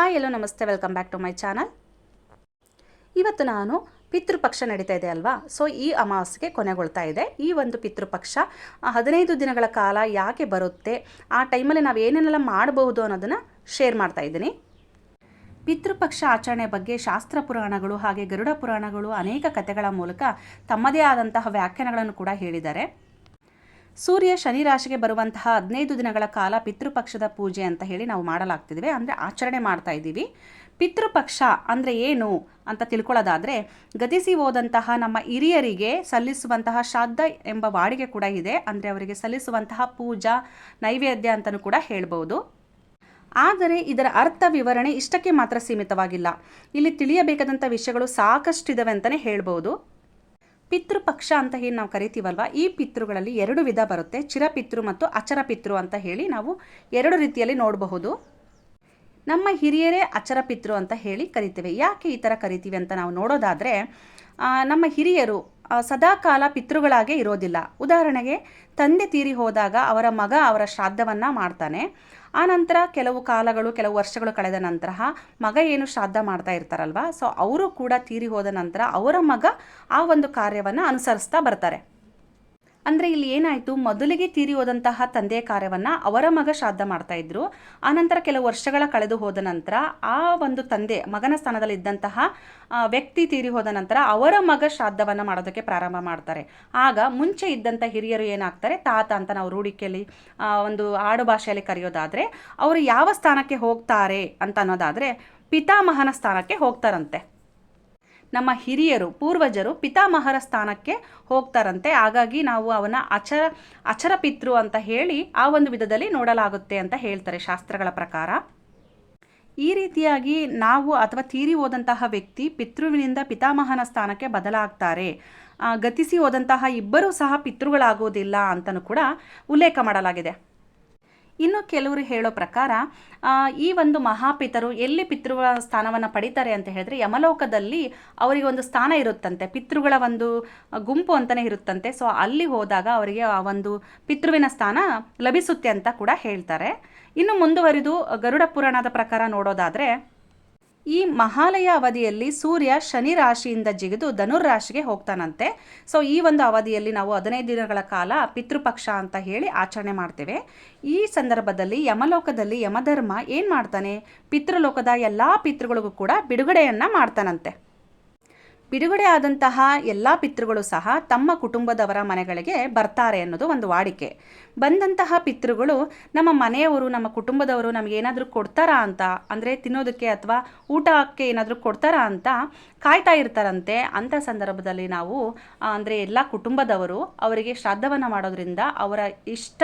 Hi, hello ನಮಸ್ತೆ, welcome back to my channel. ಇವತ್ತು ನಾನು ಪಿತೃಪಕ್ಷ ನಡೀತಾ ಇದೆ ಅಲ್ವಾ? ಸೊ ಈ ಅಮಾವಾಸ್ಯೆಗೆ ಕೊನೆಗೊಳ್ತಾ ಇದೆ. ಈ ಒಂದು ಪಿತೃಪಕ್ಷ ಹದಿನೈದು ದಿನಗಳ ಕಾಲ ಯಾಕೆ ಬರುತ್ತೆ, ಆ ಟೈಮಲ್ಲಿ ನಾವು ಏನೇನೆಲ್ಲ ಮಾಡಬಹುದು ಅನ್ನೋದನ್ನು ಶೇರ್ ಮಾಡ್ತಾ ಇದ್ದೀನಿ. ಪಿತೃಪಕ್ಷ ಆಚರಣೆ ಬಗ್ಗೆ ಶಾಸ್ತ್ರ ಪುರಾಣಗಳು ಹಾಗೆ ಗರುಡ ಪುರಾಣಗಳು ಅನೇಕ ಕಥೆಗಳ ಮೂಲಕ ತಮ್ಮದೇ ಆದಂತಹ ವ್ಯಾಖ್ಯಾನಗಳನ್ನು ಕೂಡ ಹೇಳಿದ್ದಾರೆ. ಸೂರ್ಯ ಶನಿ ರಾಶಿಗೆ ಬರುವಂತಹ ಹದಿನೈದು ದಿನಗಳ ಕಾಲ ಪಿತೃಪಕ್ಷದ ಪೂಜೆ ಅಂತ ಹೇಳಿ ನಾವು ಮಾಡಲಾಗ್ತಿದ್ದೇವೆ ಅಂದರೆ ಆಚರಣೆ ಮಾಡ್ತಾ ಇದ್ದೀವಿ. ಪಿತೃಪಕ್ಷ ಅಂದರೆ ಏನು ಅಂತ ತಿಳ್ಕೊಳ್ಳೋದಾದರೆ ಗತಿಸಿ ಹೋದಂತಹ ನಮ್ಮ ಹಿರಿಯರಿಗೆ ಸಲ್ಲಿಸುವಂತಹ ಶ್ರಾದ್ದ ಎಂಬ ವಾಡಿಗೆ ಕೂಡ ಇದೆ. ಅಂದರೆ ಅವರಿಗೆ ಸಲ್ಲಿಸುವಂತಹ ಪೂಜಾ, ನೈವೇದ್ಯ ಅಂತಲೂ ಕೂಡ ಹೇಳ್ಬೋದು. ಆದರೆ ಇದರ ಅರ್ಥ ವಿವರಣೆ ಇಷ್ಟಕ್ಕೆ ಮಾತ್ರ ಸೀಮಿತವಾಗಿಲ್ಲ. ಇಲ್ಲಿ ತಿಳಿಯಬೇಕಾದಂಥ ವಿಷಯಗಳು ಸಾಕಷ್ಟಿದವೆ ಅಂತಲೇ ಹೇಳ್ಬೋದು. ಪಿತೃಪಕ್ಷ ಅಂತ ಏನು ನಾವು ಕರಿತೀವಲ್ವ? ಈ ಪಿತೃಗಳಲ್ಲಿ ಎರಡು ವಿಧ ಬರುತ್ತೆ. ಚಿರಪಿತೃ ಮತ್ತು ಅಚರಪಿತೃ ಅಂತ ಹೇಳಿ ನಾವು ಎರಡು ರೀತಿಯಲ್ಲಿ ನೋಡಬಹುದು. ನಮ್ಮ ಹಿರಿಯರೇ ಅಚರ ಪಿತೃ ಅಂತ ಹೇಳಿ ಕರಿತೇವೆ. ಯಾಕೆ ಈ ಥರ ಕರಿತೀವಿ ಅಂತ ನಾವು ನೋಡೋದಾದರೆ ನಮ್ಮ ಹಿರಿಯರು ಸದಾಕಾಲ ಪಿತೃಗಳಾಗೆ ಇರೋದಿಲ್ಲ. ಉದಾಹರಣೆಗೆ, ತಂದೆ ತೀರಿ ಹೋದಾಗ ಅವರ ಮಗ ಅವರ ಶ್ರಾದ್ದವನ್ನು ಮಾಡ್ತಾನೆ. ಆನಂತರ ಕೆಲವು ಕಾಲಗಳು, ಕೆಲವು ವರ್ಷಗಳು ಕಳೆದ ನಂತರ ಮಗ ಏನು ಶ್ರಾದ್ದ ಮಾಡ್ತಾ ಇರ್ತಾರಲ್ವ? ಸೊ ಅವರು ಕೂಡ ತೀರಿ ಹೋದ ನಂತರ ಅವರ ಮಗ ಆ ಒಂದು ಕಾರ್ಯವನ್ನು ಅನುಸರಿಸ್ತಾ ಬರ್ತಾರೆ. ಅಂದರೆ ಇಲ್ಲಿ ಏನಾಯಿತು? ಮೊದಲಿಗೆ ತೀರಿ ಹೋದಂತಹ ತಂದೆ ಕಾರ್ಯವನ್ನು ಅವರ ಮಗ ಶ್ರಾದ್ದ ಮಾಡ್ತಾ ಇದ್ರು. ಆನಂತರ ಕೆಲವು ವರ್ಷಗಳ ಕಳೆದು ಹೋದ ನಂತರ ಆ ಒಂದು ತಂದೆ, ಮಗನ ಸ್ಥಾನದಲ್ಲಿ ಇದ್ದಂತಹ ವ್ಯಕ್ತಿ ತೀರಿ ಹೋದ ನಂತರ ಅವರ ಮಗ ಶ್ರಾದ್ದವನ್ನು ಮಾಡೋದಕ್ಕೆ ಪ್ರಾರಂಭ ಮಾಡ್ತಾರೆ. ಆಗ ಮುಂಚೆ ಇದ್ದಂಥ ಹಿರಿಯರು ಏನಾಗ್ತಾರೆ? ತಾತ ಅಂತ ನಾವು ರೂಢಿಕೆಯಲ್ಲಿ ಒಂದು ಆಡು ಭಾಷೆಯಲ್ಲಿ ಕರೆಯೋದಾದರೆ, ಅವರು ಯಾವ ಸ್ಥಾನಕ್ಕೆ ಹೋಗ್ತಾರೆ ಅಂತ ಅನ್ನೋದಾದರೆ, ಪಿತಾಮಹನ ಸ್ಥಾನಕ್ಕೆ ಹೋಗ್ತಾರಂತೆ. ನಮ್ಮ ಹಿರಿಯರು, ಪೂರ್ವಜರು ಪಿತಾಮಹರ ಸ್ಥಾನಕ್ಕೆ ಹೋಗ್ತಾರಂತೆ. ಹಾಗಾಗಿ ನಾವು ಅವನ ಅಚರ ಅಚರ ಪಿತೃ ಅಂತ ಹೇಳಿ ಆ ಒಂದು ವಿಧದಲ್ಲಿ ನೋಡಲಾಗುತ್ತೆ ಅಂತ ಹೇಳ್ತಾರೆ ಶಾಸ್ತ್ರಗಳ ಪ್ರಕಾರ. ಈ ರೀತಿಯಾಗಿ ನಾವು ಅಥವಾ ತೀರಿ ಹೋದಂತಹ ವ್ಯಕ್ತಿ ಪಿತೃವಿನಿಂದ ಪಿತಾಮಹನ ಸ್ಥಾನಕ್ಕೆ ಬದಲಾಗ್ತಾರೆ. ಗತಿಸಿ ಹೋದಂತಹ ಇಬ್ಬರೂ ಸಹ ಪಿತೃಗಳಾಗೋದಿಲ್ಲ ಅಂತಲೂ ಕೂಡ ಉಲ್ಲೇಖ ಮಾಡಲಾಗಿದೆ. ಇನ್ನು ಕೆಲವರು ಹೇಳೋ ಪ್ರಕಾರ ಈ ಒಂದು ಮಹಾಪಿತರು ಎಲ್ಲಿ ಪಿತೃಗಳ ಸ್ಥಾನವನ್ನು ಪಡಿತಾರೆ ಅಂತ ಹೇಳಿದ್ರೆ, ಯಮಲೋಕದಲ್ಲಿ ಅವರಿಗೆ ಒಂದು ಸ್ಥಾನ ಇರುತ್ತಂತೆ, ಪಿತೃಗಳ ಒಂದು ಗುಂಪು ಅಂತಲೇ ಇರುತ್ತಂತೆ. ಸೊ ಅಲ್ಲಿ ಹೋದಾಗ ಅವರಿಗೆ ಆ ಒಂದು ಪಿತೃವಿನ ಸ್ಥಾನ ಲಭಿಸುತ್ತೆ ಅಂತ ಕೂಡ ಹೇಳ್ತಾರೆ. ಇನ್ನು ಮುಂದುವರಿದು ಗರುಡ ಪುರಾಣದ ಪ್ರಕಾರ ನೋಡೋದಾದರೆ ಈ ಮಹಾಲಯ ಅವಧಿಯಲ್ಲಿ ಸೂರ್ಯ ಶನಿ ರಾಶಿಯಿಂದ ಜಿಗಿದು ಧನುರ್ ರಾಶಿಗೆ ಹೋಗ್ತಾನಂತೆ. ಸೊ ಈ ಒಂದು ಅವಧಿಯಲ್ಲಿ ನಾವು ಹದಿನೈದು ದಿನಗಳ ಕಾಲ ಪಿತೃಪಕ್ಷ ಅಂತ ಹೇಳಿ ಆಚರಣೆ ಮಾಡ್ತೇವೆ. ಈ ಸಂದರ್ಭದಲ್ಲಿ ಯಮಲೋಕದಲ್ಲಿ ಯಮಧರ್ಮ ಏನು ಮಾಡ್ತಾನೆ? ಪಿತೃಲೋಕದ ಎಲ್ಲ ಪಿತೃಗಳಿಗೂ ಕೂಡ ಬಿಡುಗಡೆಯನ್ನು ಮಾಡ್ತಾನಂತೆ. ಬಿಡುಗಡೆ ಆದಂತಹ ಎಲ್ಲ ಪಿತೃಗಳು ಸಹ ತಮ್ಮ ಕುಟುಂಬದವರ ಮನೆಗಳಿಗೆ ಬರ್ತಾರೆ ಅನ್ನೋದು ಒಂದು ವಾಡಿಕೆ. ಬಂದಂತಹ ಪಿತೃಗಳು ನಮ್ಮ ಮನೆಯವರು, ನಮ್ಮ ಕುಟುಂಬದವರು ನಮಗೇನಾದರೂ ಕೊಡ್ತಾರಾ ಅಂತ, ಅಂದರೆ ತಿನ್ನೋದಕ್ಕೆ ಅಥವಾ ಊಟಕ್ಕೆ ಏನಾದರೂ ಕೊಡ್ತಾರಾ ಅಂತ ಕಾಯ್ತಾ ಇರ್ತಾರಂತೆ. ಅಂಥ ಸಂದರ್ಭದಲ್ಲಿ ನಾವು ಅಂದರೆ ಎಲ್ಲ ಕುಟುಂಬದವರು ಅವರಿಗೆ ಶ್ರಾದ್ದವನ್ನು ಮಾಡೋದ್ರಿಂದ, ಅವರ ಇಷ್ಟ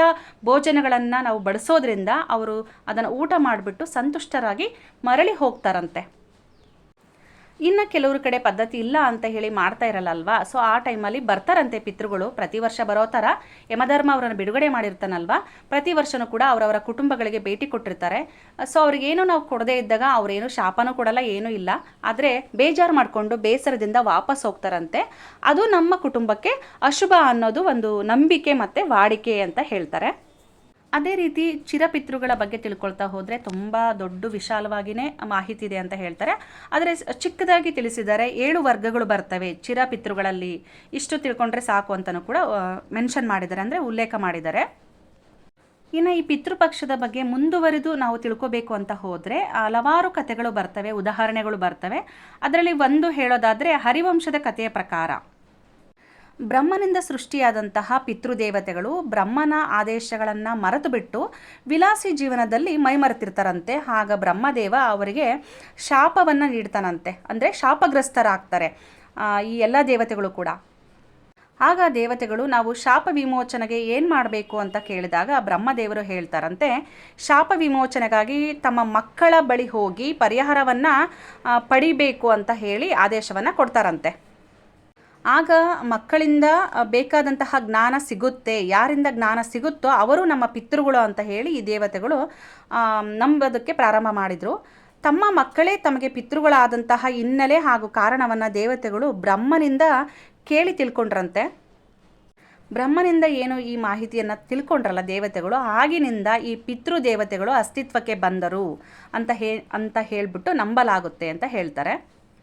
ಭೋಜನಗಳನ್ನು ನಾವು ಬಡಿಸೋದ್ರಿಂದ ಅವರು ಅದನ್ನು ಊಟ ಮಾಡಿಬಿಟ್ಟು ಸಂತುಷ್ಟರಾಗಿ ಮರಳಿ ಹೋಗ್ತಾರಂತೆ. ಇನ್ನು ಕೆಲವ್ರ ಕಡೆ ಪದ್ಧತಿ ಇಲ್ಲ ಅಂತ ಹೇಳಿ ಮಾಡ್ತಾ ಇರಲ್ಲ ಅಲ್ವಾ ಸೊ ಆ ಟೈಮಲ್ಲಿ ಬರ್ತಾರಂತೆ ಪಿತೃಗಳು. ಪ್ರತಿ ವರ್ಷ ಬರೋ ಥರ ಯಮಧರ್ಮ ಅವರನ್ನು ಬಿಡುಗಡೆ ಮಾಡಿರ್ತಾನಲ್ವಾ? ಪ್ರತಿ ವರ್ಷನೂ ಕೂಡ ಅವರವರ ಕುಟುಂಬಗಳಿಗೆ ಭೇಟಿ ಕೊಟ್ಟಿರ್ತಾರೆ. ಸೊ ಅವ್ರಿಗೇನು ನಾವು ಕೊಡದೇ ಇದ್ದಾಗ ಅವರೇನು ಶಾಪನೂ ಕೊಡಲ್ಲ, ಏನೂ ಇಲ್ಲ. ಆದರೆ ಬೇಜಾರು ಮಾಡಿಕೊಂಡು ಬೇಸರದಿಂದ ವಾಪಸ್ ಹೋಗ್ತಾರಂತೆ. ಅದು ನಮ್ಮ ಕುಟುಂಬಕ್ಕೆ ಅಶುಭ ಅನ್ನೋದು ಒಂದು ನಂಬಿಕೆ ಮತ್ತು ವಾಡಿಕೆ ಅಂತ ಹೇಳ್ತಾರೆ. ಅದೇ ರೀತಿ ಚಿರಪಿತೃಗಳ ಬಗ್ಗೆ ತಿಳ್ಕೊಳ್ತಾ ಹೋದರೆ ತುಂಬ ದೊಡ್ಡ ವಿಶಾಲವಾಗಿಯೇ ಮಾಹಿತಿ ಇದೆ ಅಂತ ಹೇಳ್ತಾರೆ. ಆದರೆ ಚಿಕ್ಕದಾಗಿ ತಿಳಿಸಿದ್ದಾರೆ ಏಳು ವರ್ಗಗಳು ಬರ್ತವೆ ಚಿರಪಿತೃಗಳಲ್ಲಿ. ಇಷ್ಟು ತಿಳ್ಕೊಂಡ್ರೆ ಸಾಕು ಅಂತಲೂ ಕೂಡ ಮೆನ್ಷನ್ ಮಾಡಿದ್ದಾರೆ, ಅಂದರೆ ಉಲ್ಲೇಖ ಮಾಡಿದ್ದಾರೆ. ಇನ್ನು ಈ ಪಿತೃಪಕ್ಷದ ಬಗ್ಗೆ ಮುಂದುವರಿದು ನಾವು ತಿಳ್ಕೋಬೇಕು ಅಂತ ಹೋದರೆ ಹಲವಾರು ಕಥೆಗಳು ಬರ್ತವೆ, ಉದಾಹರಣೆಗಳು ಬರ್ತವೆ. ಅದರಲ್ಲಿ ಒಂದು ಹೇಳೋದಾದರೆ ಹರಿವಂಶದ ಕಥೆಯ ಪ್ರಕಾರ. ಬ್ರಹ್ಮನಿಂದ ಸೃಷ್ಟಿಯಾದಂತಹ ಪಿತೃದೇವತೆಗಳು ಬ್ರಹ್ಮನ ಆದೇಶಗಳನ್ನು ಮರೆತು ಬಿಟ್ಟು ವಿಲಾಸಿ ಜೀವನದಲ್ಲಿ ಮೈಮರೆತಿರ್ತಾರಂತೆ. ಆಗ ಬ್ರಹ್ಮದೇವ ಅವರಿಗೆ ಶಾಪವನ್ನು ನೀಡ್ತಾನಂತೆ. ಅಂದರೆ ಶಾಪಗ್ರಸ್ತರಾಗ್ತಾರೆ ಈ ಎಲ್ಲ ದೇವತೆಗಳು ಕೂಡ. ಆಗ ದೇವತೆಗಳು, ನಾವು ಶಾಪ ವಿಮೋಚನೆಗೆ ಏನು ಮಾಡಬೇಕು ಅಂತ ಕೇಳಿದಾಗ ಬ್ರಹ್ಮದೇವರು ಹೇಳ್ತಾರಂತೆ, ಶಾಪ ವಿಮೋಚನೆಗಾಗಿ ತಮ್ಮ ಮಕ್ಕಳ ಬಳಿ ಹೋಗಿ ಪರಿಹಾರವನ್ನು ಪಡಿಬೇಕು ಅಂತ ಹೇಳಿ ಆದೇಶವನ್ನು ಕೊಡ್ತಾರಂತೆ. ಆಗ ಮಕ್ಕಳಿಂದ ಬೇಕಾದಂತಹ ಜ್ಞಾನ ಸಿಗುತ್ತೆ. ಯಾರಿಂದ ಜ್ಞಾನ ಸಿಗುತ್ತೋ ಅವರು ನಮ್ಮ ಪಿತೃಗಳು ಅಂತ ಹೇಳಿ ಈ ದೇವತೆಗಳು ನಂಬೋದಕ್ಕೆ ಪ್ರಾರಂಭ ಮಾಡಿದರು. ತಮ್ಮ ಮಕ್ಕಳೇ ತಮಗೆ ಪಿತೃಗಳಾದಂತಹ ಹಿನ್ನೆಲೆ ಹಾಗೂ ಕಾರಣವನ್ನು ದೇವತೆಗಳು ಬ್ರಹ್ಮನಿಂದ ಕೇಳಿ ತಿಳ್ಕೊಂಡ್ರಂತೆ. ಬ್ರಹ್ಮನಿಂದ ಏನು ಈ ಮಾಹಿತಿಯನ್ನು ತಿಳ್ಕೊಂಡ್ರಲ್ಲ ದೇವತೆಗಳು? ಆಗಿನಿಂದ ಈ ಪಿತೃ ದೇವತೆಗಳು ಅಸ್ತಿತ್ವಕ್ಕೆ ಬಂದರು ಅಂತ ಹೇ, ಅಂತ ಹೇಳಿಬಿಟ್ಟು ನಂಬಲಾಗುತ್ತೆ ಅಂತ ಹೇಳ್ತಾರೆ.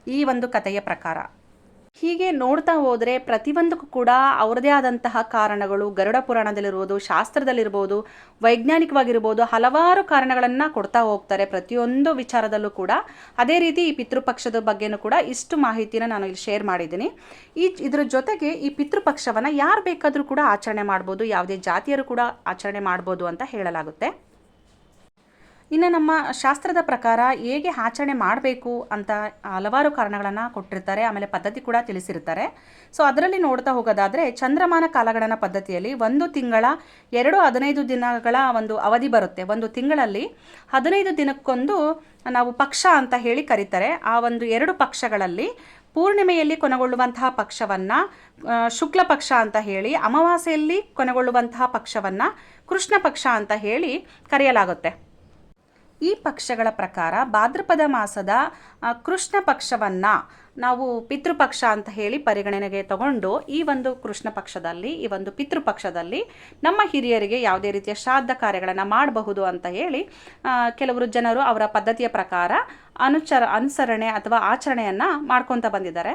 ಈ ಒಂದು ಕಥೆಯ ಪ್ರಕಾರ. ಹೀಗೆ ನೋಡ್ತಾ ಹೋದರೆ ಪ್ರತಿಯೊಂದಕ್ಕೂ ಕೂಡ ಅವ್ರದೇ ಆದಂತಹ ಕಾರಣಗಳು, ಗರುಡ ಪುರಾಣದಲ್ಲಿರ್ಬೋದು, ಶಾಸ್ತ್ರದಲ್ಲಿರ್ಬೋದು, ವೈಜ್ಞಾನಿಕವಾಗಿರ್ಬೋದು ಹಲವಾರು ಕಾರಣಗಳನ್ನು ಕೊಡ್ತಾ ಹೋಗ್ತಾರೆ ಪ್ರತಿಯೊಂದು ವಿಚಾರದಲ್ಲೂ ಕೂಡ. ಅದೇ ರೀತಿ ಈ ಪಿತೃಪಕ್ಷದ ಬಗ್ಗೆನೂ ಕೂಡ ಇಷ್ಟು ಮಾಹಿತಿನ ನಾನು ಇಲ್ಲಿ ಶೇರ್ ಮಾಡಿದ್ದೀನಿ. ಈ ಇದ್ರ ಜೊತೆಗೆ ಈ ಪಿತೃಪಕ್ಷವನ್ನು ಯಾರು ಬೇಕಾದರೂ ಕೂಡ ಆಚರಣೆ ಮಾಡ್ಬೋದು, ಯಾವುದೇ ಜಾತಿಯರು ಕೂಡ ಆಚರಣೆ ಮಾಡ್ಬೋದು ಅಂತ ಹೇಳಲಾಗುತ್ತೆ. ಇನ್ನು ನಮ್ಮ ಶಾಸ್ತ್ರದ ಪ್ರಕಾರ ಹೇಗೆ ಆಚರಣೆ ಮಾಡಬೇಕು ಅಂತ ಹಲವಾರು ಕಾರಣಗಳನ್ನು ಕೊಟ್ಟಿರ್ತಾರೆ, ಆಮೇಲೆ ಪದ್ಧತಿ ಕೂಡ ತಿಳಿಸಿರ್ತಾರೆ. ಸೊ ಅದರಲ್ಲಿ ನೋಡ್ತಾ ಹೋಗೋದಾದರೆ ಚಂದ್ರಮಾನ ಕಾಲಗಣನ ಪದ್ಧತಿಯಲ್ಲಿ ಒಂದು ತಿಂಗಳ ಎರಡು ಹದಿನೈದು ದಿನಗಳ ಒಂದು ಅವಧಿ ಬರುತ್ತೆ. ಒಂದು ತಿಂಗಳಲ್ಲಿ ಹದಿನೈದು ದಿನಕ್ಕೊಂದು ನಾವು ಪಕ್ಷ ಅಂತ ಹೇಳಿ ಕರೀತಾರೆ. ಆ ಒಂದು ಎರಡು ಪಕ್ಷಗಳಲ್ಲಿ ಪೂರ್ಣಿಮೆಯಲ್ಲಿ ಕೊನೆಗೊಳ್ಳುವಂತಹ ಪಕ್ಷವನ್ನು ಶುಕ್ಲ ಪಕ್ಷ ಅಂತ ಹೇಳಿ, ಅಮಾವಾಸ್ಯೆಯಲ್ಲಿ ಕೊನೆಗೊಳ್ಳುವಂತಹ ಪಕ್ಷವನ್ನು ಕೃಷ್ಣ ಪಕ್ಷ ಅಂತ ಹೇಳಿ ಕರೆಯಲಾಗುತ್ತೆ. ಈ ಪಕ್ಷಗಳ ಪ್ರಕಾರ ಭಾದ್ರಪದ ಮಾಸದ ಕೃಷ್ಣ ಪಕ್ಷವನ್ನು ನಾವು ಪಿತೃಪಕ್ಷ ಅಂತ ಹೇಳಿ ಪರಿಗಣನೆಗೆ ತಗೊಂಡು ಈ ಒಂದು ಕೃಷ್ಣ ಪಕ್ಷದಲ್ಲಿ, ಈ ಒಂದು ಪಿತೃಪಕ್ಷದಲ್ಲಿ ನಮ್ಮ ಹಿರಿಯರಿಗೆ ಯಾವುದೇ ರೀತಿಯ ಶ್ರಾದ್ದ ಕಾರ್ಯಗಳನ್ನು ಮಾಡಬಹುದು ಅಂತ ಹೇಳಿ ಕೆಲವರು ಜನರು ಅವರ ಪದ್ಧತಿಯ ಪ್ರಕಾರ ಅನುಚರ, ಅನುಸರಣೆ ಅಥವಾ ಆಚರಣೆಯನ್ನು ಮಾಡ್ಕೊತ ಬಂದಿದ್ದಾರೆ.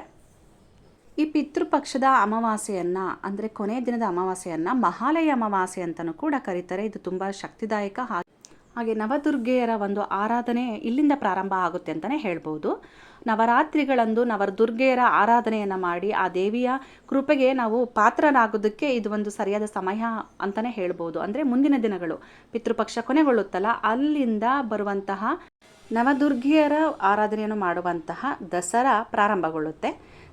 ಈ ಪಿತೃಪಕ್ಷದ ಅಮಾವಾಸ್ಯೆಯನ್ನು, ಅಂದರೆ ಕೊನೆಯ ದಿನದ ಅಮಾವಾಸ್ಯೆಯನ್ನು ಮಹಾಲಯ ಅಮಾವಾಸ್ಯೆ ಅಂತಲೂ ಕೂಡ ಕರೀತಾರೆ. ಇದು ತುಂಬ ಶಕ್ತಿದಾಯಕ ಹಾಗೆ ನವದುರ್ಗೆಯರ ಒಂದು ಆರಾಧನೆ ಇಲ್ಲಿಂದ ಪ್ರಾರಂಭ ಆಗುತ್ತೆ ಅಂತಲೇ ಹೇಳ್ಬೋದು. ನವರಾತ್ರಿಗಳಂದು ನವದುರ್ಗೆಯರ ಆರಾಧನೆಯನ್ನು ಮಾಡಿ ಆ ದೇವಿಯ ಕೃಪೆಗೆ ನಾವು ಪಾತ್ರರಾಗೋದಕ್ಕೆ ಇದು ಒಂದು ಸರಿಯಾದ ಸಮಯ ಅಂತಲೇ ಹೇಳ್ಬೋದು. ಅಂದರೆ ಮುಂದಿನ ದಿನಗಳು, ಪಿತೃಪಕ್ಷ ಕೊನೆಗೊಳ್ಳುತ್ತಲ್ಲ, ಅಲ್ಲಿಂದ ಬರುವಂತಹ ನವದುರ್ಗಿಯರ ಆರಾಧನೆಯನ್ನು ಮಾಡುವಂತಹ ದಸರಾ ಪ್ರಾರಂಭಗೊಳ್ಳುತ್ತೆ.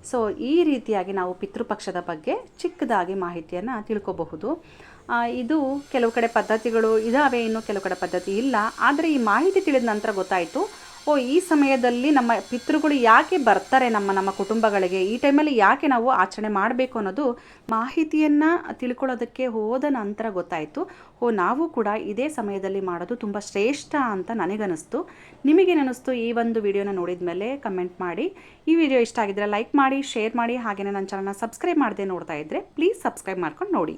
ಸೊ ಈ ರೀತಿಯಾಗಿ ನಾವು ಪಿತೃಪಕ್ಷದ ಬಗ್ಗೆ ಚಿಕ್ಕದಾಗಿ ಮಾಹಿತಿಯನ್ನು ತಿಳ್ಕೊಬಹುದು. ಇದು ಕೆಲವು ಕಡೆ ಪದ್ಧತಿಗಳು ಇದಾವೆ, ಇನ್ನು ಕೆಲವು ಕಡೆ ಪದ್ಧತಿ ಇಲ್ಲ. ಆದರೆ ಈ ಮಾಹಿತಿ ತಿಳಿದ ನಂತರ ಗೊತ್ತಾಯಿತು ಓ, ಈ ಸಮಯದಲ್ಲಿ ನಮ್ಮ ಪಿತೃಗಳು ಯಾಕೆ ಬರ್ತಾರೆ ನಮ್ಮ ನಮ್ಮ ಕುಟುಂಬಗಳಿಗೆ? ಈ ಟೈಮಲ್ಲಿ ಯಾಕೆ ನಾವು ಆಚರಣೆ ಮಾಡಬೇಕು ಅನ್ನೋದು ಮಾಹಿತಿಯನ್ನು ತಿಳ್ಕೊಳ್ಳೋದಕ್ಕೆ ಹೋದ ನಂತರ ಗೊತ್ತಾಯಿತು. ಓ, ನಾವು ಕೂಡ ಇದೇ ಸಮಯದಲ್ಲಿ ಮಾಡೋದು ತುಂಬ ಶ್ರೇಷ್ಠ ಅಂತ ನನಗನ್ನಿಸ್ತು. ನಿಮಗೇನಿಸ್ತು ಈ ಒಂದು ವಿಡಿಯೋನ ನೋಡಿದ ಮೇಲೆ ಕಮೆಂಟ್ ಮಾಡಿ. ಈ ವಿಡಿಯೋ ಇಷ್ಟ ಆಗಿದ್ರೆ ಲೈಕ್ ಮಾಡಿ ಶೇರ್ ಮಾಡಿ. ಹಾಗೆಯೇ ನನ್ನ ಚಾನಲ್ನ ಸಬ್ಸ್ಕ್ರೈಬ್ ಮಾಡದೆ ನೋಡ್ತಾ ಇದ್ದರೆ ಪ್ಲೀಸ್ ಸಬ್ಸ್ಕ್ರೈಬ್ ಮಾಡ್ಕೊಂಡು ನೋಡಿ.